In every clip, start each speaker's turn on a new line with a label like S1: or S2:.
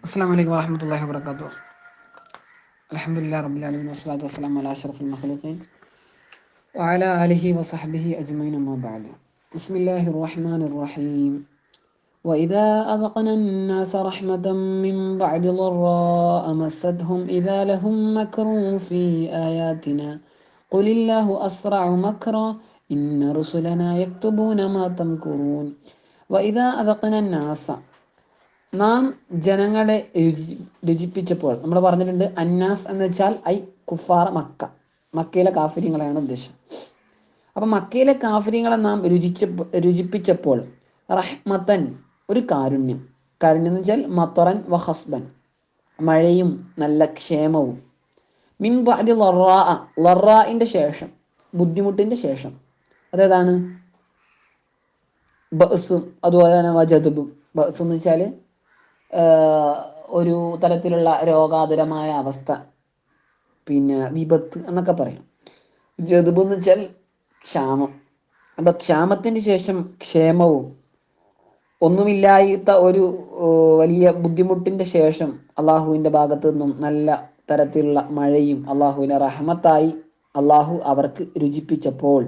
S1: السلام عليكم ورحمة الله وبركاته. الحمد لله رب العالمين والصلاة والسلام على أشرف المخلوقين وعلى آله وصحبه أجمعين أما بعد. بسم الله الرحمن الرحيم. وإذا أذقنا الناس رحمة من بعد ضراء مستهم إذا لهم مكر في آياتنا. قل الله أسرع مكرا إن رسلنا يكتبون ما تمكرون. وإذا أذقنا الناس നാം ജനങ്ങളെ രചിപ്പിച്ചപ്പോൾ. നമ്മൾ പറഞ്ഞിട്ടുണ്ട് അന്നാസ് എന്ന് വെച്ചാൽ ഐ കുഫാർ മക്ക. മക്കയിലെ കാഫര്യങ്ങളെയാണ് ഉദ്ദേശം. അപ്പം മക്കയിലെ കാഫര്യങ്ങളെ നാം രുചിച്ച രുചിപ്പിച്ചപ്പോൾ റഹ്മത്തൻ ഒരു കാരുണ്യം. കാരുണ്യം എന്ന് വെച്ചാൽ മത്തറൻ വ ഹസ്ബൻ. മഴയും നല്ല ക്ഷേമവും. മിൻപാടി ലൊറാ ലൊറാഇന്റെ ശേഷം ബുദ്ധിമുട്ടിന്റെ ശേഷം. അതേതാണ് ബസും അതുപോലെ തന്നെ വജതുബും ബസ് എന്ന് വെച്ചാൽ ഒരു തരത്തിലുള്ള രോഗാതുരമായ അവസ്ഥ പിന്നെ വിപത്ത് എന്നൊക്കെ പറയാം. ജതുബ് എന്ന് വെച്ചാൽ ക്ഷാമം. അപ്പം ക്ഷാമത്തിന് ശേഷം ക്ഷേമവും ഒന്നുമില്ലാത്ത ഒരു വലിയ ബുദ്ധിമുട്ടിന്റെ ശേഷം അള്ളാഹുവിന്റെ ഭാഗത്തു നിന്നും നല്ല തരത്തിലുള്ള മഴയും അള്ളാഹുവിനെ റഹമത്തായി അള്ളാഹു അവർക്ക് രുചിപ്പിച്ചപ്പോൾ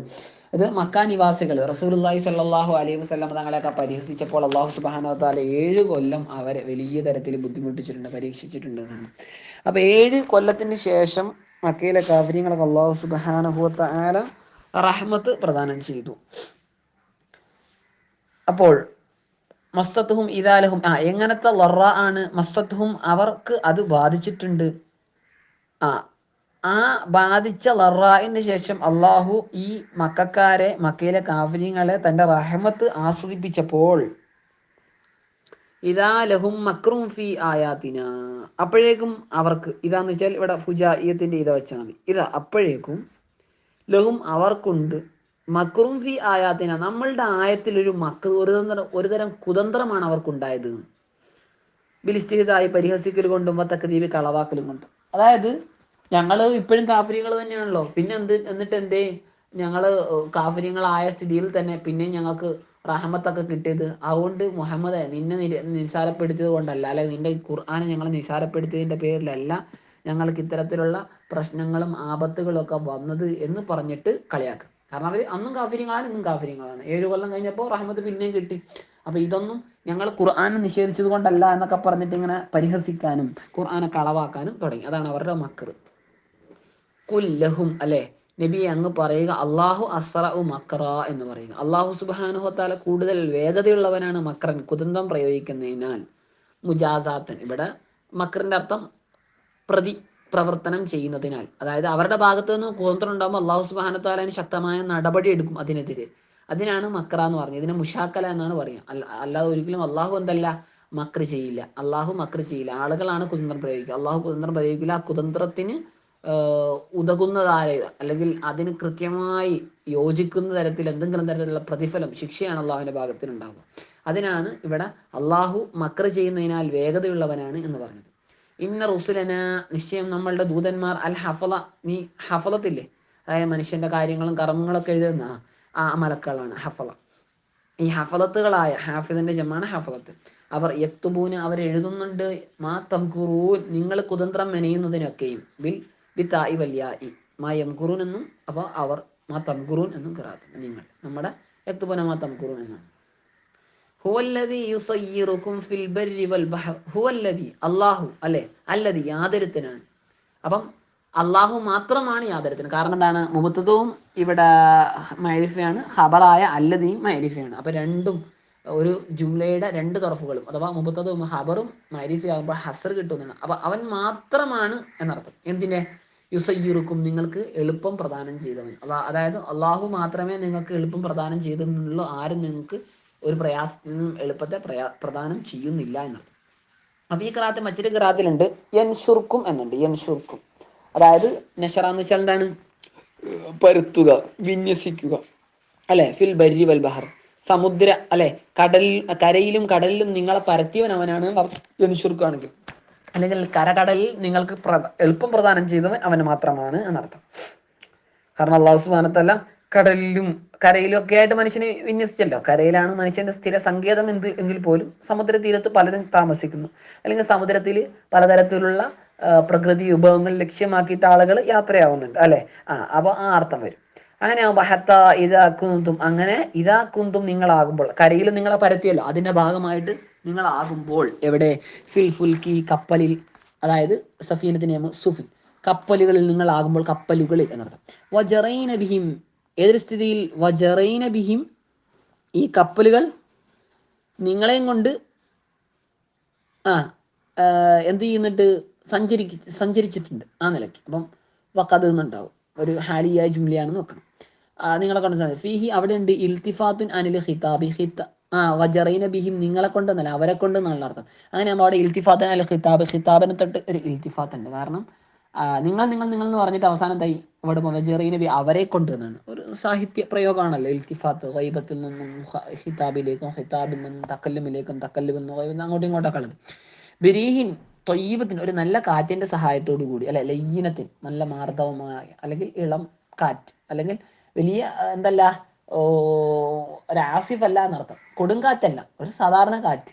S1: ഇത് മക്ക നിവാസികൾ. റസൂലുല്ലാഹി സല്ലാഹു അലൈഹി വസ്ലം തങ്ങളെയൊക്കെ പരിഹസിച്ചപ്പോൾ അള്ളാഹു സുബാനോത്താല ഏഴ് കൊല്ലം അവരെ വലിയ തരത്തിൽ ബുദ്ധിമുട്ടിച്ചിട്ടുണ്ട് പരീക്ഷിച്ചിട്ടുണ്ട് എന്നാണ് അപ്പൊ ഏഴ് കൊല്ലത്തിന് ശേഷം മക്കയിലെ കാവര്യങ്ങളൊക്കെ അള്ളാഹു സുബാനഹുത്ത ആല റഹ്മത്ത് പ്രദാനം ചെയ്തു. അപ്പോൾ മസ്തത്തുഹും ഇദാലഹും ആ എങ്ങനത്തെ ലറ ആണ് മസ്തത്തുഹും അവർക്ക് അത് ബാധിച്ചിട്ടുണ്ട്? ആ ആ ബാധിച്ച ലറായിന് ശേഷം അള്ളാഹു ഈ മക്കാരെ മക്കയിലെ കാഫര്യങ്ങളെ തന്റെ റഹമത്ത് ആസ്വദിപ്പിച്ചപ്പോൾ ഇതാ ലഹും മക്രും ഫി ആയാത്തിന അപ്പോഴേക്കും അവർക്ക് ഇതാന്ന് വെച്ചാൽ ഇവിടെ ഫുജായത്തിന്റെ ഇത വെച്ചാൽ മതി. ഇതാ അപ്പോഴേക്കും ലഹും അവർക്കുണ്ട്. മക്രും ഫി ആയാത്തിന നമ്മളുടെ ആയത്തിൽ ഒരു മക്ക് ഒരു ഒരു തരം കുതന്ത്രമാണ് അവർക്കുണ്ടായത്. ബിലിസ്റ്റിഹിതായി പരിഹസിക്കൽ കൊണ്ടും തക്കരീബി കളവാക്കലും കൊണ്ടും. അതായത് ഞങ്ങൾ ഇപ്പോഴും കാഫര്യങ്ങൾ തന്നെയാണല്ലോ. പിന്നെ എന്ത് എന്നിട്ട് എന്തേ? ഞങ്ങൾ കാഫര്യങ്ങളായ സ്ഥിതിയിൽ തന്നെ പിന്നെ ഞങ്ങൾക്ക് റഹമത്തൊക്കെ കിട്ടിയത്. അതുകൊണ്ട് മുഹമ്മദ് നിന്നെ നിസാരപ്പെടുത്തിയത് കൊണ്ടല്ല. അല്ലെ നിന്റെ ഖുർആാനെ ഞങ്ങൾ നിസാരപ്പെടുത്തിയതിന്റെ പേരിലല്ല ഞങ്ങൾക്ക് ഇത്തരത്തിലുള്ള പ്രശ്നങ്ങളും ആപത്തുകളും ഒക്കെ വന്നത് എന്ന് പറഞ്ഞിട്ട് കളിയാക്കുക കാരണം അവർ അന്നും കാഫര്യങ്ങളാണ് ഇന്നും കാഫര്യങ്ങളാണ് ഏഴു കൊല്ലം കഴിഞ്ഞപ്പോൾ റഹമത്ത് പിന്നെയും കിട്ടി. അപ്പൊ ഇതൊന്നും ഞങ്ങൾ ഖുർആാനെ നിഷേധിച്ചത് കൊണ്ടല്ല എന്നൊക്കെ പറഞ്ഞിട്ട് ഇങ്ങനെ പരിഹസിക്കാനും ഖുർആാനെ കളവാക്കാനും തുടങ്ങി. അതാണ് അവരുടെ മക്കർ കുല്ലഹും അല്ലെ? നബി അങ്ങ് പറയുക അള്ളാഹു അസ്റഉ മക്ര എന്ന് പറയുക. അള്ളാഹു സുബാനുഹത്താല കൂടുതൽ വേഗതയുള്ളവനാണ് മക്രൻ കുതന്തം പ്രയോഗിക്കുന്നതിനാൽ മുജാസാത്തൻ. ഇവിടെ മക്രന്റെ അർത്ഥം പ്രതി പ്രവർത്തനം ചെയ്യുന്നതിനാൽ. അതായത് അവരുടെ ഭാഗത്ത് നിന്ന് കുതന്ത്രം ഉണ്ടാകുമ്പോൾ അള്ളാഹു സുബാനത്താലിന് ശക്തമായ നടപടി എടുക്കും അതിനെതിരെ. അതിനാണ് മക്ര എന്ന് പറഞ്ഞത്. ഇതിനെ മുഷാക്കല എന്നാണ് പറയുക. അല്ല അല്ലാതെ ഒരിക്കലും അള്ളാഹു എന്തല്ല മക്ര ചെയ്യില്ല. അള്ളാഹു മക്ര ചെയ്യില്ല. ആളുകളാണ് കുതന്ത്രം പ്രയോഗിക്കുക. അള്ളാഹു കുതന്ത്രം പ്രയോഗിക്കില്ല. ആ കുതന്ത്രത്തിന് ഉതകുന്നതായ അല്ലെങ്കിൽ അതിന് കൃത്യമായി യോജിക്കുന്ന തരത്തിൽ എന്തെങ്കിലും തരത്തിലുള്ള പ്രതിഫലം ശിക്ഷയാണ് അള്ളാഹുവിന്റെ ഭാഗത്തിനുണ്ടാവുക. അതിനാണ് ഇവിടെ അള്ളാഹു മക്ര ചെയ്യുന്നതിനാൽ വേഗതയുള്ളവനാണ് എന്ന് പറഞ്ഞത്. ഇന്ന റുസുലന നിശ്ചയം നമ്മളുടെ ദൂതന്മാർ അൽ ഹഫല നീ ഹഫലത്തില്ലേ അതായത് മനുഷ്യന്റെ കാര്യങ്ങളും കർമ്മങ്ങളൊക്കെ എഴുതുന്ന ആ മലക്കളാണ് ഹഫല ഈ ഹഫലത്തുകളായ ഹാഫിദിന്റെ ജമാണ് ഹഫലത്ത് അവർ യക്തുബൂന് അവർ എഴുതുന്നുണ്ട് മാ തംകുറൂൻ നിങ്ങൾ കുതന്ത്രം മെനയുന്നതിനൊക്കെയും ബിൽ ബിത്തായി വല്യായി. മായം കുറുൻ എന്നും അപ്പോൾ അവർ മാത്തം കുറുൻ എന്നും കിറാക്കുന്നു. നിങ്ങൾ നമ്മുടെ എത്തുപന മാത്തം കുറുൻ എന്നാണ്. ഹുവല്ലതി യുസയ്യിറുക്കും ഫിൽ ബർരി വൽ ബഹർ. ഹുവല്ലതി അല്ലാഹു അല്ലെ? അല്ലതി യാതൊരുത്തിനാണ്. അപ്പം അള്ളാഹു മാത്രമാണ് യാതൊരുത്തിന് കാരണം എന്താണ്? മുബത്തതും ഇവിടെ മൈരിഫയാണ് ഹബറായ അല്ലതിയും മൈരിഫയാണ് അപ്പൊ രണ്ടും ഒരു ജുംലയുടെ രണ്ട് തുറഫുകളും അഥവാ മുബത്തതും ഹബറും മൈരിഫയാകുമ്പോൾ ഹസർ കിട്ടുന്നതാണ് അപ്പൊ അവൻ മാത്രമാണ് എന്നർത്ഥം. എന്തിന്റെ യുസയ്യുറുക്കും നിങ്ങൾക്ക് എളുപ്പം പ്രദാനം ചെയ്തവൻ അതായത് അള്ളാഹു മാത്രമേ നിങ്ങൾക്ക് എളുപ്പം പ്രദാനം ചെയ്തെന്നുള്ളൂ. ആരും നിങ്ങൾക്ക് ഒരു പ്രയാസ എളുപ്പത്തെ പ്രയാ പ്രദാനം ചെയ്യുന്നില്ല എന്നുള്ളത്. അപ്പൊ ഈ ക്രാത്ത് മറ്റൊരു ക്രാത്തിലുണ്ട് യൻഷുർക്കും എന്നുണ്ട്. യൻഷുർക്കും. അതായത് നഷറ എന്ന് വെച്ചാൽ എന്താണ്? പരുത്തുക വിന്യസിക്കുക. അല്ലെ? ഫിൽ ബരി വൽ ബഹർ. സമുദ്ര അല്ലെ? കടലിൽ കരയിലും കടലിലും നിങ്ങളെ പരത്തിയവൻ അവനാണ് യൻഷുർക്കാണെങ്കിൽ. അല്ലെങ്കിൽ കരകടലിൽ നിങ്ങൾക്ക് എളുപ്പം പ്രദാനം ചെയ്തവൻ അവന് മാത്രമാണ് എന്നർത്ഥം. കാരണം അള്ളാഹു സുബാനത്തല്ല കടലിലും കരയിലും ഒക്കെ ആയിട്ട് മനുഷ്യനെ വിന്യസിച്ചല്ലോ. കരയിലാണ് മനുഷ്യന്റെ സ്ഥിര സങ്കേതം എന്ത് എങ്കിൽ പോലും സമുദ്ര തീരത്ത് പലരും താമസിക്കുന്നു. അല്ലെങ്കിൽ സമുദ്രത്തിൽ പലതരത്തിലുള്ള പ്രകൃതി വിഭവങ്ങൾ ലക്ഷ്യമാക്കിയിട്ട് ആളുകൾ യാത്രയാവുന്നുണ്ട് അല്ലെ? ആ അപ്പോൾ ആ അർത്ഥം വരും. അങ്ങനെ ആകുമ്പോൾ ഹത്ത ഇതാക്കുന്നതും അങ്ങനെ ഇതാക്കുന്നതും നിങ്ങളാകുമ്പോൾ കരയിൽ നിങ്ങളെ പരത്തിയല്ലോ. അതിന്റെ ഭാഗമായിട്ട് നിങ്ങളാകുമ്പോൾ എവിടെ? ഫിൽ ഫുൽക്കി കപ്പലിൽ. അതായത് സഫീനത്തിന്റെ നിയമം സുഫിൻ. കപ്പലുകളിൽ നിങ്ങളാകുമ്പോൾ കപ്പലുകളിൽ എന്നർത്ഥം. വജറൈന ബിഹിം. ഏതൊരു സ്ഥിതിയിൽ വജറൈന ബിഹിം? ഈ കപ്പലുകൾ നിങ്ങളെയും കൊണ്ട് ആ എന്ത് ചെയ്യുന്നുണ്ട്? സഞ്ചരിക്ക സഞ്ചരിച്ചിട്ടുണ്ട് ആ നിലയ്ക്ക്. അപ്പം വക്കത് എന്നുണ്ടാവും. ഒരു ഹാലിയായ ജുംലിയാണെന്ന് നോക്കണം നിങ്ങളെ കൊണ്ട് ഫിഹി അവിടെ ഉണ്ട് ഇൽത്തിഫാത്തുൻ അനിൽ ഹിതാബി ഖിത്ത ആ വജറീന ബിഹിം നിങ്ങളെ കൊണ്ട് എന്നല്ല അവരെ കൊണ്ട് എന്നുള്ള അർത്ഥം. അങ്ങനെ നമ്മൾ അവിടെ ഇൽത്തിഫാത്തൻ അല്ലെ ഖിതാബ് ഖിതാബിനെ തൊട്ട് ഒരു ഇൽത്തിഫാത്ത് ഉണ്ട്. കാരണം നിങ്ങൾ നിങ്ങൾ നിങ്ങൾ എന്ന് പറഞ്ഞിട്ട് അവസാനത്തായി ഇവിടെ വജറീന ബി അവരെ കൊണ്ട് എന്നാണ് ഒരു സാഹിത്യ പ്രയോഗമാണല്ലോ ഇൽത്തിഫാത്ത്. വൈബത്തിൽ നിന്നും ഹിതാബിലേക്കും ഹിതാബിൽ നിന്നും തക്കല്ലുമിലേക്കും തക്കല്ലുമിൽ നിന്ന് അങ്ങോട്ടും ഇങ്ങോട്ടൊക്കെ ഉള്ളത്. ബിരീഹിൻ തൊയ്യബത്തിന് ഒരു നല്ല കാറ്റിന്റെ സഹായത്തോടു കൂടി അല്ലെ ലയ്യനത്തിന് നല്ല മാർദ്ദവമായ അല്ലെങ്കിൽ ഇളം കാറ്റ് അല്ലെങ്കിൽ വലിയ എന്തല്ല ഓ ഒരു ആസിഫ് അല്ല എന്നർത്ഥം. കൊടുങ്കാറ്റല്ല ഒരു സാധാരണ കാറ്റ്.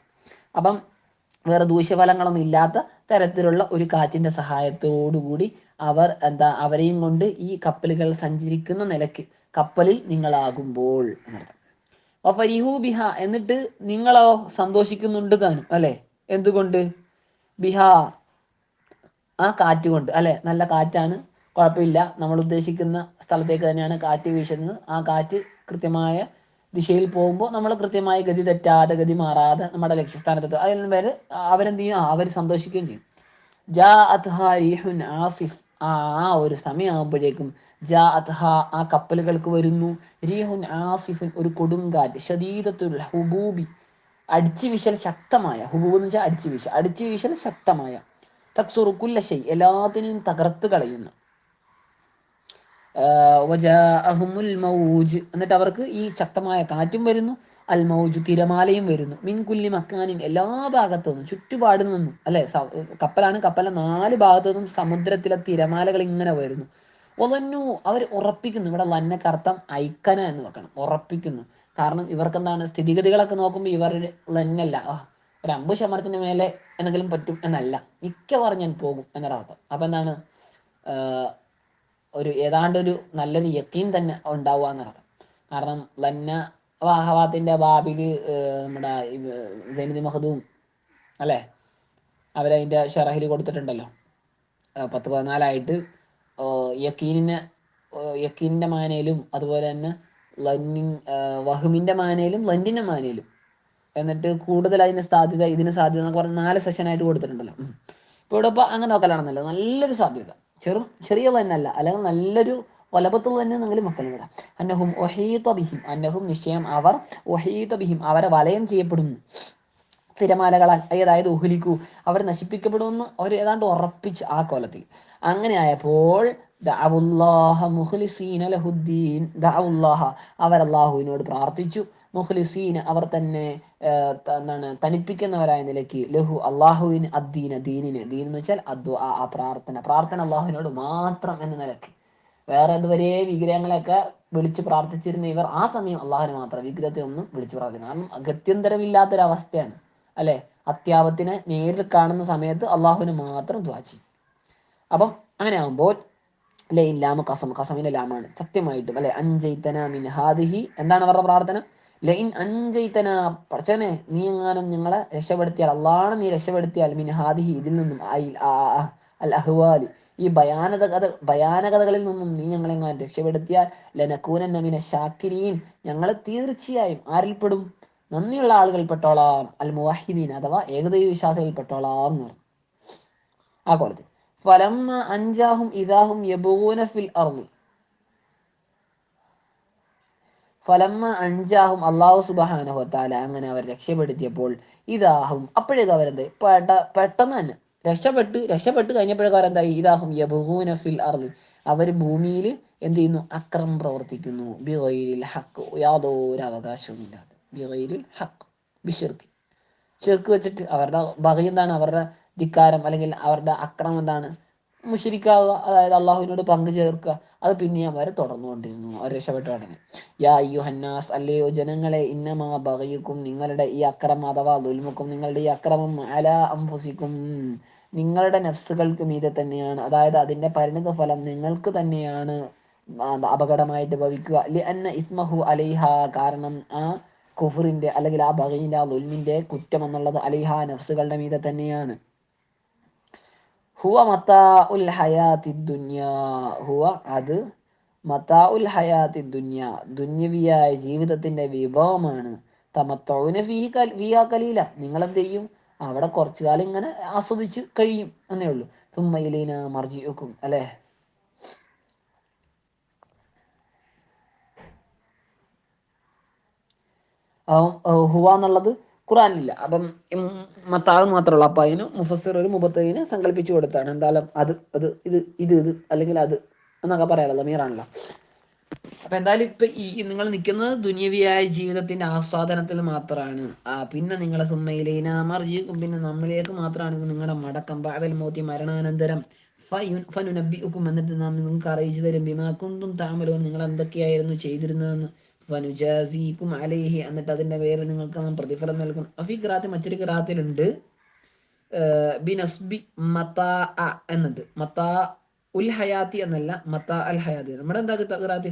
S1: അപ്പം വേറെ ദൂഷ്യഫലങ്ങളൊന്നും ഇല്ലാത്ത തരത്തിലുള്ള ഒരു കാറ്റിന്റെ സഹായത്തോടുകൂടി അവർ എന്താ അവരെയും കൊണ്ട് ഈ കപ്പലുകൾ സഞ്ചരിക്കുന്ന നിലയ്ക്ക് കപ്പലിൽ നിങ്ങളാകുമ്പോൾ ഫരിഹു ബിഹ എന്നിട്ട് നിങ്ങളോ സന്തോഷിക്കുന്നുണ്ട് താനും അല്ലെ? എന്തുകൊണ്ട്? ബിഹ ആ കാറ്റ് കൊണ്ട് അല്ലെ? നല്ല കാറ്റാണ് കുഴപ്പമില്ല. നമ്മൾ ഉദ്ദേശിക്കുന്ന സ്ഥലത്തേക്ക് തന്നെയാണ് കാറ്റ് വീശുന്നത്. ആ കാറ്റ് കൃത്യമായ ദിശയിൽ പോകുമ്പോൾ നമ്മൾ കൃത്യമായ ഗതി തെറ്റാതെ ഗതി മാറാതെ നമ്മുടെ ലക്ഷ്യസ്ഥാനത്തെത്തും. അതിൽ നിന്ന് പേര് അവരെന്ത് ചെയ്യും? അവർ സന്തോഷിക്കുകയും ചെയ്യും. ജാ അത്ഹാ ആസിഫ്. ആ ഒരു സമയമാകുമ്പോഴേക്കും ജാ അത്ഹ ആ കപ്പലുകൾക്ക് വരുന്നു. റീഹുൻ ആസിഫുൻ ഒരു കൊടുങ്കാറ്റ് ഷദീദത്തുൽ ഹുബൂബി. അടിച്ചു വിശൽ ശക്തമായ ഹുബൂബ് എന്ന് വെച്ചാൽ അടിച്ചു വീശൽ. അടിച്ചു വിശൽ ശക്തമായ. തക്സുറു കുല്ലശൈ എല്ലാത്തിനെയും തകർത്ത് കളയുന്ന. മൗജ് എന്നിട്ട് അവർക്ക് ഈ ശക്തമായ കാറ്റും വരുന്നു. അൽ മൗജ് തിരമാലയും വരുന്നു. മിൻകുല്ലി മക്കാനിൻ. എല്ലാ ഭാഗത്തു നിന്നും ചുറ്റുപാട് നിന്നും അല്ലെ? കപ്പലാണ് കപ്പല നാല് ഭാഗത്തു നിന്നും സമുദ്രത്തിലെ തിരമാലകൾ ഇങ്ങനെ വരുന്നു. ഒതന്നു അവർ ഉറപ്പിക്കുന്നു. ഇവിടെ ലന്ന കർത്തം ഐക്കന എന്ന് വെക്കണം. ഉറപ്പിക്കുന്നു. കാരണം ഇവർക്ക് എന്താണ് സ്ഥിതിഗതികളൊക്കെ നോക്കുമ്പോൾ ഇവർ ലന്നല്ല ഒരു അമ്പു ശമരത്തിന് മേലെ എന്തെങ്കിലും പറ്റും എന്നല്ല. മിക്കവാറും ഞാൻ പോകും എന്നൊരർത്ഥം. അപ്പൊ എന്താണ്? ഒരു ഏതാണ്ട് ഒരു നല്ലൊരു യക്കീൻ തന്നെ ഉണ്ടാവുക എന്നർത്ഥം. കാരണം ലന്ന വാഹവാത്തിന്റെ ഏഹ് നമ്മുടെ ജൈനദി മഹദൂം അല്ലേ? അവരതിന്റെ ഷറഹിൽ കൊടുത്തിട്ടുണ്ടല്ലോ. പത്ത് പതിനാലായിട്ട് യക്കീനിനെ യക്കീനിന്റെ മാനയിലും അതുപോലെ തന്നെ ലന്നിൻ ആ, വഹുമിന്റെ മാനയിലും ലന്നിന്റെ മാനയിലും എന്നിട്ട് കൂടുതൽ അതിന് സാധ്യത ഇതിന് സാധ്യത എന്നൊക്കെ പറഞ്ഞ് നാല് സെഷനായിട്ട് കൊടുത്തിട്ടുണ്ടല്ലോ. ഇപ്പോൾ ഇപ്പൊ ഇവിടെ ഇപ്പൊ അങ്ങനെ നോക്കലാണെന്നല്ലോ നല്ലൊരു സാധ്യത. ചെറും ചെറിയ തന്നെയല്ല. അല്ലെങ്കിൽ നല്ലൊരു വലപത്തുള്ള തന്നെ നിങ്ങൾ മക്കൾ വിടാം. അന്നഹും ബിഹിം. അന്നഹും നിശ്ചയം അവർ ഒഹീത്ത ബിഹിം. അവരെ വലയം ചെയ്യപ്പെടുന്നു. തിരമാലകളാൽ അതായത് ഉഹലിക്കൂ അവർ നശിപ്പിക്കപ്പെടുമെന്ന് അവർ ഏതാണ്ട് ഉറപ്പിച്ച് ആ കോലത്തിൽ. അങ്ങനെ ആയപ്പോൾ മുഖ്ലിസീന ലഹുദ്ദീൻ അവർ അള്ളാഹുവിനോട് പ്രാർത്ഥിച്ചു. മുഖ്ലിസീന അവർ തന്നെ എന്താണ് തനിപ്പിക്കുന്നവരായ നിലയ്ക്ക് ലഹു അള്ളാഹുവിന് അദ്ദീന ദീനിന്. ദീൻ എന്ന് വെച്ചാൽ അദ്വ ആ പ്രാർത്ഥന. പ്രാർത്ഥന അള്ളാഹുവിനോട് മാത്രം എന്ന നിലയ്ക്ക്. വേറെ ഇതുവരെ വിഗ്രഹങ്ങളെയൊക്കെ വിളിച്ച് പ്രാർത്ഥിച്ചിരുന്ന ഇവർ ആ സമയം അള്ളാഹുന് മാത്രം വിഗ്രഹത്തെ ഒന്നും വിളിച്ചു പ്രാർത്ഥിക്കും കാരണം ഗത്യന്തരമില്ലാത്തൊരവസ്ഥയാണ് അല്ലെ? അത്യാപത്തിനെ നേരിൽ കാണുന്ന സമയത്ത് അള്ളാഹുവിന് മാത്രം ദ്വാ ചെയ്യും. അപ്പം അങ്ങനെ ആകുമ്പോൾ ലൈൻ ലാമ കസം കസമിന്റെ ലാമാണ് സത്യമായിട്ടും അല്ലെ? അഞ്ചൈത്തന മിൻ ഹാദിഹി. എന്താണ് അവരുടെ പ്രാർത്ഥന? ലൈൻ അഞ്ചൈത്തന പഠിച്ചനെ നീ എങ്ങാനും ഞങ്ങളെ രക്ഷപ്പെടുത്തിയാൽ അള്ളാണ് നീ രക്ഷപ്പെടുത്തിയാൽ മിൻ ഹാദിഹി ഇതിൽ നിന്നും അൽ അഹ്വാലി. ഈ ഭയാനക കഥ ഭയാനകഥകളിൽ നിന്നും നീ ഞങ്ങളെങ്ങാനും രക്ഷപ്പെടുത്തിയാൽ ലനക്കൂനൻ മിന ഷാക്കിരീൻ. ഞങ്ങൾ തീർച്ചയായും ആരിൽപ്പെടും? നന്ദിയുള്ള ആളുകൾ പെട്ടോളാം. അൽ മുവാഹിദീൻ അഥവാ ഏകദൈവ വിശ്വാസികൾപ്പെട്ടോളാം എന്ന് പറഞ്ഞു ആ കോലത്തിൽ. ഫലം അഞ്ചാഹും ഇതാഹും യബൂന ഫിൽ ഫലമ്മ അഞ്ചാഹും അള്ളാഹു സുബഹാനഹു താല അങ്ങനെ അവർ രക്ഷപ്പെടുത്തിയപ്പോൾ ഇതാഹും അപ്പോഴേത് അവരെന്ത് പെട്ട പെട്ടെന്ന് തന്നെ രക്ഷപ്പെട്ട് രക്ഷപ്പെട്ട് കഴിഞ്ഞപ്പോഴേക്കാരെന്തായി ഇതാഹും യബൂന ഫിൽ അർളി അവർ ഭൂമിയിൽ എന്ത് ചെയ്യുന്നു? അക്രം പ്രവർത്തിക്കുന്നു. ബിഗൈരിൽ ഹക്ക് യാതൊരു അവകാശവും ഇല്ലാതെ. ബിഗൈരിൽ ഹക്ക് ബിഷിർക്ക് ചെറുക്ക് വെച്ചിട്ട് അവരുടെ ബഹി എന്താണ്? അവരുടെ ധിക്കാരം അല്ലെങ്കിൽ അവരുടെ അക്രമം എന്താണ്? മുഷിരിക്കാവുക അതായത് അള്ളാഹുവിനോട് പങ്കു ചേർക്കുക. അത് പിന്നെയും അവരെ തുടർന്നുകൊണ്ടിരുന്നു. അവർ രക്ഷപ്പെട്ടു കടന്നു യാ യുഹന്നാസ് അല്ലയോ ജനങ്ങളെ ഇന്നമാ ബഗയുക്കും നിങ്ങളുടെ ഈ അക്രമം അഥവാ ദുൽമുക്കും നിങ്ങളുടെ ഈ അക്രമം അല അംഫുസിക്കും നിങ്ങളുടെ നഫ്സുകൾക്ക് മീതെ തന്നെയാണ്. അതായത് അതിന്റെ പരിണിത ഫലം നിങ്ങൾക്ക് തന്നെയാണ് അപകടമായിട്ട് ഭവിക്കുക. ലി അന്ന ഇസ്മഹു അലൈഹ കാരണം ആ കുഫറിന്റെ അല്ലെങ്കിൽ ആ ബഗീന്റെ ആ ദുൽമിന്റെ കുറ്റം എന്നുള്ളത് അലിഹ നഫ്സുകളുടെ മീതെ തന്നെയാണ്. ഹുവ മത്താ ഉൽ ഹയാത്തി ദുന്യ. ഹുവ അത് മത്താ ഉൽ ഹയാത്തി ദുന്യ. ദുന്യവിയായ ജീവിതത്തിന്റെ വിഭവമാണ്. തമത്തൗന ഫിയാ കലീല നിങ്ങൾ എന്ത് ചെയ്യും അവിടെ കുറച്ചു കാലം ഇങ്ങനെ ആസ്വദിച്ച് കഴിയും എന്നേ ഉള്ളൂ. സുമ്മയിലീന മർജി വെക്കും അല്ലേ? ഹുവ എന്നുള്ളത് ഖുറാനില്ല അപ്പം മത്താറ് മാത്രമുള്ള അപ്പം അതിന് മുഫസ്സിർ ഒരു മുബത്തയിന് സങ്കല്പിച്ചു കൊടുത്താണ്. എന്തായാലും അത് അത് ഇത് ഇത് ഇത് അല്ലെങ്കിൽ അത് എന്നൊക്കെ പറയാമല്ലോ മീറാണല്ലോ അപ്പൊ എന്തായാലും ഇപ്പൊ ഈ നിങ്ങൾ നിൽക്കുന്നത് ദുനിയവിയായ ജീവിതത്തിന്റെ ആസ്വാദനത്തിൽ മാത്രമാണ്. ആ പിന്നെ നിങ്ങളെ സുമ്മയിലേന മറിയും പിന്നെ നമ്മളിലേക്ക് മാത്രമാണ് നിങ്ങളുടെ മടക്കം. ബാവൽ മോത്തി മരണാനന്തരം. ഫനുനബിക്കും എന്നിട്ട് നാം നിങ്ങൾക്ക് അറിയിച്ചു തരും ബിമാക്കുന്തും താമരവും നിങ്ങൾ എന്തൊക്കെയായിരുന്നു ചെയ്തിരുന്നതെന്ന് ഫനുജാസിക്കും അലേഹി എന്നിട്ട് അതിന്റെ പേരിൽ നിങ്ങൾക്ക് നാം പ്രതിഫലം നൽകും. അഫി ഖിറാത്ത് മറ്റൊരു ഖിറാത്തിലുണ്ട്. ബിനസ്ബി മത്താ എന്നുണ്ട് മത്താ ഉൽ ഹയാത്തി എന്നല്ല മത്താ അൽ ഹയാത്തി. നമ്മുടെ എന്താ ഖിറാത്ത്?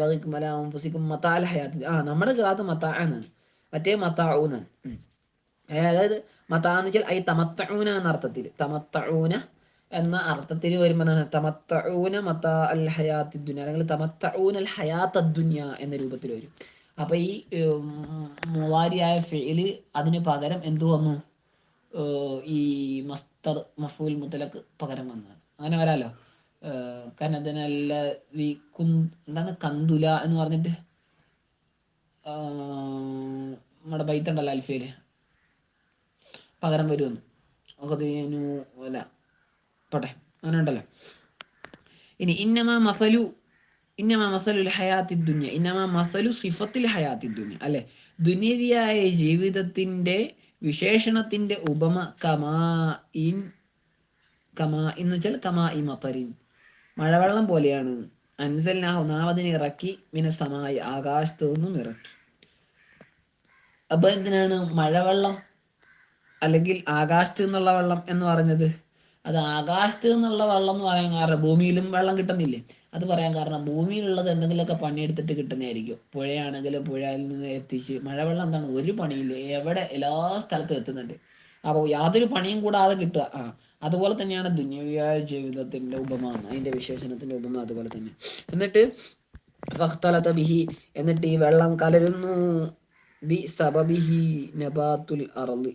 S1: ബഹിക്കും അല അംഫുസിക്കും മത്താ അൽ ഹയാത്തി. ആ നമ്മുടെ ഖിറാത്ത് മത്താ എന്നാണ്. മറ്റേ മത്താ എന്നാണ് അതായത് മത്താന്ന് വെച്ചാൽ ഐ തമത്തഊന എന്ന അർത്ഥത്തിൽ തമത്തഊന എന്ന അർത്ഥത്തിൽ വരുമ്പോഴാണ് തമത്തഊന മത്ത അൽ ഹയാത്തി ദുനിയ അല്ലെങ്കിൽ തമത്തഊന അൽ ഹയാത്ത് എന്ന രൂപത്തിൽ വരും. അപ്പൊ ഈ മുവാരിയായ ഫെയിൽ അതിന് പകരം എന്തു വന്നു? ഈ മസ്തർ മഫൂൽ മുത്തലക്ക് പകരം വന്നതാണ് അങ്ങനെ വരാലോ? കനദനല്ല വി കു എന്താണ്? കന്തുല എന്ന് പറഞ്ഞിട്ട്? നമ്മുടെ ബൈത്തുണ്ടല്ലോ അൽഫയിൽ പകരം വരുമെന്ന്. അല്ല പോട്ടെ അങ്ങനെ ഉണ്ടല്ലോ ഇനി ഇന്നമാ മസലു ഇന്നമാ മസലുൽ ഹയാത്തി ദുന്യ ഇന്നമാ മസലു സിഫത്തിൽ ഹയാത്തി ദുന്യ അല്ലെ? ദുനിയായ ജീവിതത്തിന്റെ വിശേഷണത്തിന്റെ ഉപമ കമാ ഇൻ കമാ എന്ന് വെച്ചാൽ കമാ ഇ മത്തരിൻ മഴവെള്ളം പോലെയാണ്. അൻസൽനാഹു നാം അതിനെ ഇറക്കി മിനസമായി ആകാശത്തു നിന്നും ഇറക്കി. അപ്പൊ എന്തിനാണ് മഴവെള്ളം അല്ലെങ്കിൽ ആകാശത്ത് നിന്നുള്ള വെള്ളം എന്ന് പറഞ്ഞത്? അത് ആകാശത്ത് നിന്നുള്ള വെള്ളം എന്ന് പറയാൻ കാരണം ഭൂമിയിലും വെള്ളം കിട്ടുന്നില്ലേ? അത് പറയാൻ കാരണം ഭൂമിയിലുള്ളത് എന്തെങ്കിലുമൊക്കെ പണിയെടുത്തിട്ട് കിട്ടുന്നതായിരിക്കും. പുഴയാണെങ്കിലും പുഴയിൽ നിന്ന് എത്തിച്ച് മഴവെള്ളം എന്താണ്? ഒരു പണിയില്ല എവിടെ? എല്ലാ സ്ഥലത്തും എത്തുന്നുണ്ട്. അപ്പോൾ യാതൊരു പണിയും കൂടാതെ കിട്ടുക. ആ അതുപോലെ തന്നെയാണ് ദുന്യവിയായ ജീവിതത്തിന്റെ ഉപമ. അതിന്റെ വിശേഷണത്തിന്റെ ഉപമ അതുപോലെ തന്നെ. എന്നിട്ട് ഫഖ്തലത ബിഹി. എന്നിട്ട് ഈ വെള്ളം കലരുന്നു. ബി സബബിഹി നബാത്തുൽ അറളി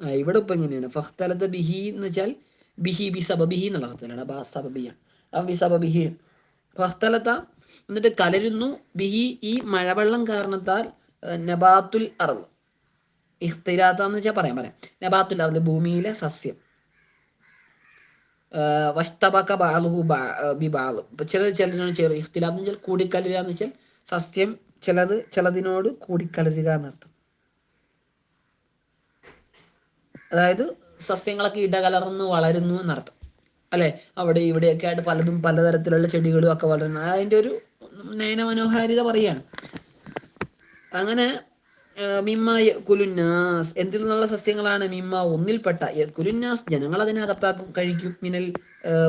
S1: ഇവിടെ ഇപ്പൊ എങ്ങനെയാണ്? ഫഖ്തലത ബിഹി എന്ന് വെച്ചാൽ ബിഹി ബി സബബിഹി എന്നുള്ള അർത്ഥത്തിലാണ്. അപ്പൊ സബബിയാണ്. ആ ബി എന്നിട്ട് കലരുന്നു ബിഹി ഈ മഴവെള്ളം കാരണത്താൽ നബാത്തുൽ അറവ് ഇഖ്തിലാത്ത എന്ന് വെച്ചാൽ പറയാം പറയാം. നബാത്തുൽ അറവ് ഭൂമിയിലെ സസ്യം. വസ്തബക്ക ബാലുഹു ബി ചിലത് ചിലതിനോട് ചേർ ഇഖ്തിലാത്ത് എന്ന് വെച്ചാൽ കൂടിക്കലരുക എന്ന് വെച്ചാൽ സസ്യം ചിലത് ചിലതിനോട് കൂടിക്കലരുക എന്നർത്ഥം. അതായത് സസ്യങ്ങളൊക്കെ ഇടകലർന്ന് വളരുന്നു എന്നർത്ഥം. അല്ലെ? അവിടെ ഇവിടെയൊക്കെ ആയിട്ട് പലതും പലതരത്തിലുള്ള ചെടികളും ഒക്കെ വളരുന്നു. അതിന്റെ ഒരു നയന മനോഹാരിത പറയാണ് അങ്ങനെ മിമ്മ എന്തിൽ നിന്നുള്ള സസ്യങ്ങളാണ് മിമ്മ? ഒന്നിൽപ്പെട്ട. കുലുന്നാസ് ജനങ്ങൾ അതിനെ അകത്താക്കും കഴിക്കും. മിനൽ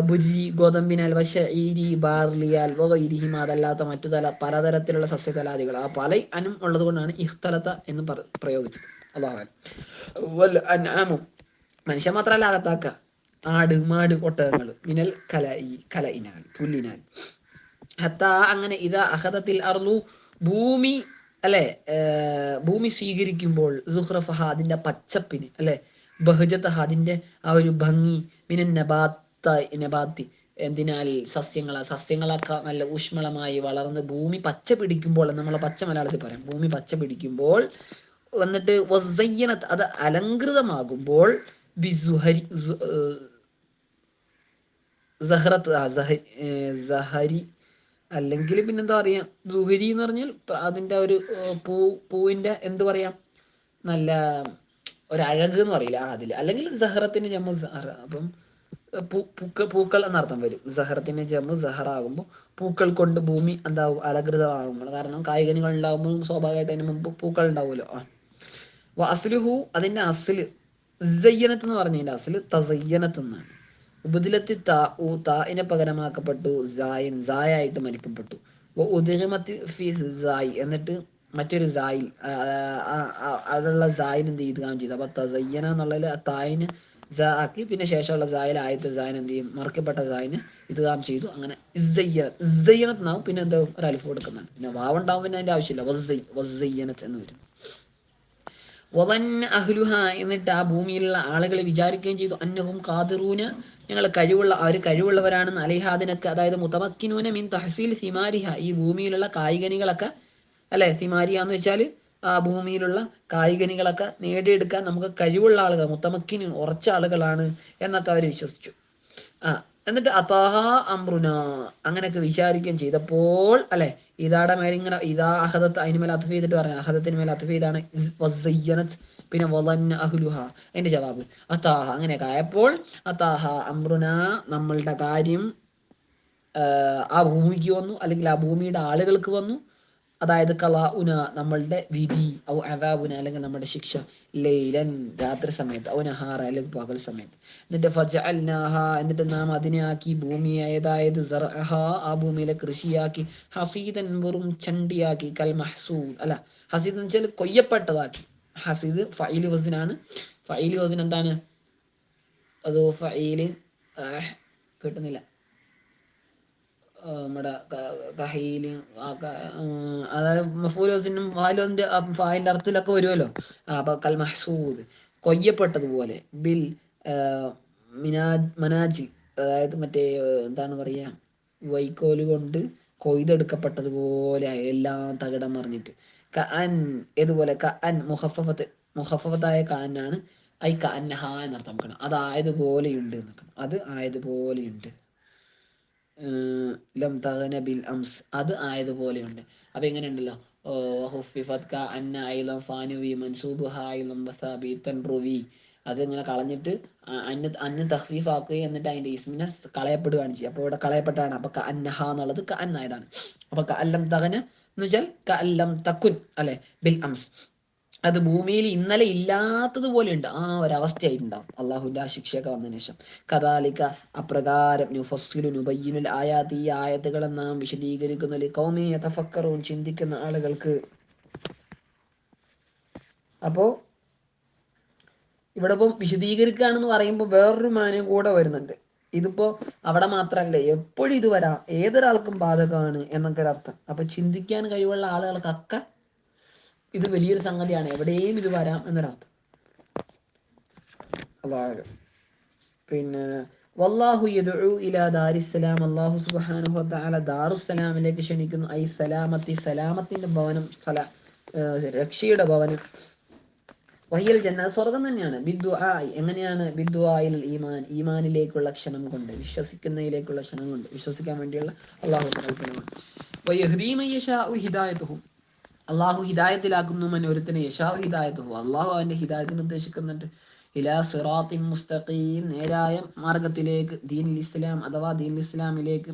S1: ബുജി ഗോതമ്പിനാൽ വശ ഈരി ബാർലിയാൽ വൈരിഹിം അതല്ലാത്ത മറ്റു തല പലതരത്തിലുള്ള സസ്യകലാദികൾ. ആ പല അനും ഉള്ളത് കൊണ്ടാണ് ഇഹ്തലത്ത എന്ന് പറ പ്രയോഗിച്ചത്. അള്ളാഹു മനുഷ്യൻ മാത്രമല്ല അകത്താക്ക ആട് മാട് ഒട്ടകങ്ങൾ. മിനൽ കല കല ഇനാൽ പുല്ലിനാൽ. ഹത്ത അങ്ങനെ ഇതാ അഹതത്തിൽ അർലു ഭൂമി അല്ലെ? ഭൂമി സ്വീകരിക്കുമ്പോൾ സുഹ്റഫഹ അതിന്റെ പച്ചപ്പിന് അല്ലെ? ബഹുജത്തഹ അതിന്റെ ആ ഒരു ഭംഗി പിന്നെ നബാത്ത നബാത്തി എന്തിനാൽ സസ്യങ്ങൾ സസ്യങ്ങളൊക്കെ നല്ല ഊഷ്മളമായി വളർന്ന് ഭൂമി പച്ച പിടിക്കുമ്പോൾ നമ്മൾ പച്ച മലയാളത്തിൽ പറയാം. ഭൂമി പച്ച പിടിക്കുമ്പോൾ വന്നിട്ട് വസയ്യനത്ത് അത് അലങ്കൃതമാകുമ്പോൾ ബിസുഹരി സഹറത്ത് സഹരി അല്ലെങ്കിൽ പിന്നെന്താ പറയാ സുഹരി എന്ന് പറഞ്ഞാൽ അതിന്റെ ഒരു പൂ പൂവിന്റെ എന്ത് പറയാം നല്ല ഒരു അഴക് എന്ന് പറയില്ല അതിൽ അല്ലെങ്കിൽ സഹറത്തിന് ജമ്മു സഹറ അപ്പം പൂക്ക പൂക്കൾ എന്നർത്ഥം വരും. സഹറത്തിന് ജമ്മു സഹറ ആകുമ്പോൾ പൂക്കൾ കൊണ്ട് ഭൂമി എന്താകും അലകൃതമാകുമ്പോൾ. കാരണം കായികനികൾ ഉണ്ടാകുമ്പോൾ സ്വാഭാവികമായിട്ട് അതിന് മുമ്പ് പൂക്കൾ ഉണ്ടാവുമല്ലോ. ആ. അസ്ലുഹു അതിന്റെ അസിൽ എന്ന് പറഞ്ഞതിന്റെ അസിൽ തസയ്യനത്ത് എന്നാണ്. ഉപദിലത്തി താ ഉ താഇനെ പകരമാക്കപ്പെട്ടു. സായൻ ആയിട്ട് മരിക്കപ്പെട്ടു. ഉദരമത്തി ഫി സായി. എന്നിട്ട് മറ്റൊരു സായിൽ അവിടെയുള്ള സായിൻ എന്ത് ചെയ്ത്? ചെയ്തു. അപ്പൊ തസയ്യന എന്നുള്ളതിൽ ആ തായിന് ആക്കി. പിന്നെ ശേഷമുള്ള സായിൽ ആയത്തെ സായൻ എന്ത് ചെയ്യും? മറക്കപ്പെട്ട സായിന് ഇത് കാം ചെയ്തു. അങ്ങനെ ഇസ്സയ്യനത്ത് ഇസ്സയ്യനത്ത് പിന്നെ എന്താ ഒരു അലിഫ് കൊടുക്കുന്നുണ്ട്. പിന്നെ വാവുണ്ടാവും പിന്നെ അതിന്റെ ആവശ്യമില്ല. വസ്സയ് വസ്സയ്യനത്ത് എന്ന് വരും. വതന്ന അഹ്ലുഹ എന്നിട്ട് ആ ഭൂമിയിലുള്ള ആളുകൾ വിചാരിക്കുകയും ചെയ്തു. അന്നഹും കാതിറൂന ഞങ്ങൾ കഴിവുള്ള അവർ കഴിവുള്ളവരാണെന്ന് അലിഹാദിനക്ക് അതായത് മുതമക്കിനൂന മീൻ തഹസീൽ സിമാരിഹ ഈ ഭൂമിയിലുള്ള കായികനികളൊക്കെ അല്ലെ? സിമാരിഹ എന്ന് വെച്ചാൽ ആ ഭൂമിയിലുള്ള കായികനികളൊക്കെ നേടിയെടുക്കാൻ നമുക്ക് കഴിവുള്ള ആളുകൾ മുത്തമക്കിന് ഉറച്ച ആളുകളാണ് എന്നൊക്കെ അവർ വിശ്വസിച്ചു. ആ എന്നിട്ട് അതാഹ അമ്രുന. അങ്ങനെയൊക്കെ വിചാരിക്കുകയും ചെയ്തപ്പോൾ അല്ലെ? ഇതാടെ മേലെ ഇങ്ങനെ ഇതാ അഹദത്ത് അതിന് മേലെ അത്ഫ് ചെയ്തിട്ട് പറയാം അഹദത്തിന് മേലെ അത്ഫ് ചെയ്താണ് പിന്നെ അഹ്ലുഹ. അതിന്റെ ജവാബ് അതാഹ. അങ്ങനെയൊക്കെ ആയപ്പോൾ അതാഹ അമ്രുന നമ്മളുടെ കാര്യം ആ ഭൂമിക്ക് വന്നു. അല്ലെങ്കിൽ ആ ഭൂമിയുടെ ആളുകൾക്ക് വന്നു. അതായത് കലാഉന നമ്മളുടെ വിധി ഔ അദാബുന അല്ലെങ്കിൽ നമ്മുടെ ശിക്ഷ ലൈലൻ രാത്രി സമയത്ത് ഔ നഹാറ അല്ലെങ്കിൽ പകൽ സമയത്ത്. എന്നിട്ട് ഫജ ഫജഅൽനാഹ എന്നിട്ട് നാം അതിനെ ആക്കി ഭൂമിയായതായത് ആ ഭൂമിയിലെ കൃഷിയാക്കി ഹസീദൻ വെറും ചണ്ടിയാക്കി കൽ മഹസൂൽ അല്ല ഹസീദ് എന്ന് വെച്ചാൽ കൊയ്യപ്പെട്ടതാക്കി. ഹസീദ് ഫൈൽ വസിനാണ്. ഫൈൽ വസിൻ എന്താണ്? അതോ ഫൈലിൻ കിട്ടുന്നില്ല. നമ്മുടെ കഹീൽ അതായത് മഫൂലോസിനും വാലോന്റെ ഫായിന്റെ അർത്ഥത്തിലൊക്കെ വരുമല്ലോ അപ്പൊ കൽ മഹസൂദ് കൊയ്യപ്പെട്ടതുപോലെ ബിൽ മിനാജ് മനാജി അതായത് മറ്റേ എന്താണ് പറയുക വൈക്കോൽ കൊണ്ട് കൊയ്തെടുക്കപ്പെട്ടതുപോലെ എല്ലാം തകിടം മറിഞ്ഞിട്ട്. ക അൻ ഇതുപോലെ ക അൻ മുഹഫഫത്ത് മുഹഫഫത്തായ കാനാണ് ഐ ക അന്നഹ എന്നർത്ഥം വെക്കണം അത് ആയതുപോലെയുണ്ട് എന്നൊക്കെ. അത് ആയതുപോലെയുണ്ട്. ലം തഗന ബിൽ അംസ്. അത് ആയതുപോലെയുണ്ട്. അപ്പൊ എങ്ങനെയുണ്ടല്ലോ? അന്ന അത് ഇങ്ങനെ കളഞ്ഞിട്ട് അന്ന് അന്ന് തഹ്ഫീഫ് എന്നിട്ട് അതിന്റെ ഇസ്മിനെ കളയപ്പെടുകയാണ് ചെയ്യുക. അപ്പോൾ ഇവിടെ കളയപ്പെട്ടാണ്. അപ്പൊ അന്നഹ എന്നുള്ളത് ക അന്നായതാണ്. അപ്പൊ ക അല്ലം തകന എന്ന് വെച്ചാൽ ക തക്കുൻ അല്ലെ? ബിൽ അംസ്. അത് ഭൂമിയിൽ ഇന്നലെ ഇല്ലാത്തതുപോലെ ഉണ്ട്. ആ ഒരവസ്ഥയായിട്ടുണ്ടാവും. അള്ളാഹുന്റെ ആ ശിക്ഷയൊക്കെ വന്നതിന് ശേഷം. കഥാലിക്ക അപ്രകാരം നുഫസ്സിലു ആയാത്ത്. ഈ ആയത്തുകളെ നാം വിശദീകരിക്കുന്ന കൗമിയ തഫക്കറും ചിന്തിക്കുന്ന ആളുകൾക്ക് അപ്പോ ഇവിടെ ഇപ്പം വിശദീകരിക്കുകയാണെന്ന് പറയുമ്പോൾ വേറൊരു മാനം കൂടെ വരുന്നുണ്ട്. ഇതിപ്പോ അവിടെ മാത്രല്ല എപ്പോഴും ഇത് വരാം. ഏതൊരാൾക്കും ബാധകമാണ് എന്നൊക്കെ ഒരു അർത്ഥം. അപ്പൊ ചിന്തിക്കാൻ കഴിവുള്ള ആളുകൾക്കൊക്കെ ഇത് വലിയൊരു സംഗതിയാണ്. എവിടെയും ഇത് വരാം എന്നൊരർത്ഥം. അള്ളാഹു. പിന്നെ വല്ലാഹു യദഉ ഇലാ ദാരിസ്സലാം. സുബ്ഹാനഹു വതആല ദാറുസ്സലാമിലേക്ക് ക്ഷണിക്കുന്നു. ഐ സലാമത്തി സലാമത്തിന്റെ ഭവനം സല രക്ഷയുടെ ഭവനം. വഹിയൽ ജന്ന സ്വർഗം തന്നെയാണ്. ബിദ്ദു എങ്ങനെയാണ് ബിദ്ദു ആയിൽ ഈമാൻ ഈമാനിലേക്കുള്ള ക്ഷണം കൊണ്ട് വിശ്വസിക്കുന്നതിലേക്കുള്ള ക്ഷണം കൊണ്ട് വിശ്വസിക്കാൻ വേണ്ടിയുള്ള അള്ളാഹു കൽപ്പനമാണ് ഹിദായത്തുഹും. അള്ളാഹു ഹിദായത്തിലാക്കുന്നു മനോരത്തിന് യശാ ഹിദായത്തുഹു അള്ളാഹു അവന്റെ ഹിദായത്തിന് ഉദ്ദേശിക്കുന്നുണ്ട്. ഇലാ സിറാത്തിൻ മുസ്തഖീം നേരായ മാർഗത്തിലേക്ക് ദീൻ ഇസ്ലാം അഥവാ ദീൻ ഇസ്ലാമിലേക്ക്.